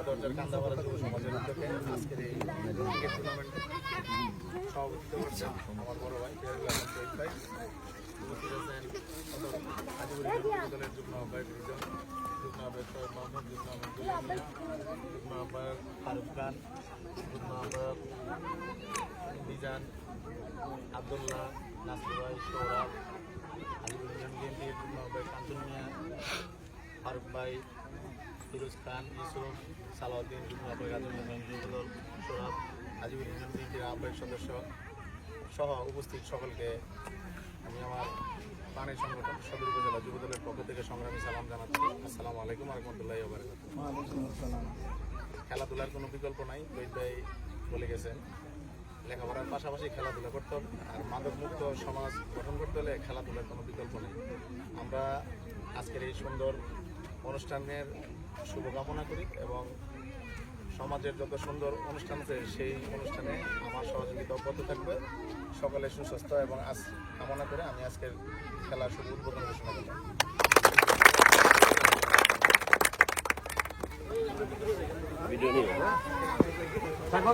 যুব সমাজের উদ্যোগে আজকের এই আমার বড় ভাই শহীদ ভাই। উপস্থিত আছেন হাজিপুর দলের যুগ্ম আহ্বায়ক খান, যুগ্ম আহ্বায়ক মিজান আবদুল্লাহ, নাসির সৌরভ হাজিপুর ইউনিয়ন বিএনপির যুগ্ম আহ্বায়ক ফিরোজ খান ইউসুফ সালাউদ্দিন সৌরভ হাজিপুর ইউনিয়ন বিএনপির আহ্বায়ক সদস্য সহ উপস্থিত সকলকে আমি আমার প্রাণী সংগঠন সদর উপজেলা যুবদলের পক্ষ থেকে সংগ্রামী সালাম জানাচ্ছি। আসসালামু আলাইকুম রহমতুল্লাহ খেলাধুলার কোনো বিকল্প নাই ভাই বলে গেছেন। লেখাপড়ার পাশাপাশি খেলাধুলা করতে হবে, আর মাদকমুক্ত সমাজ গঠন করতে হলে খেলাধুলার কোনো বিকল্প নেই। আমরা আজকের এই সুন্দর অনুষ্ঠানের শুভকামনা করি এবং সমাজের যত সুন্দর অনুষ্ঠান আছে সেই অনুষ্ঠানে আমার সহযোগিতা অব্যাহত থাকবে। সকলে সুস্বাস্থ্য এবং আজ কামনা করে আমি আজকের খেলা শুভ উদ্বোধন ঘোষণা করলাম। থাকো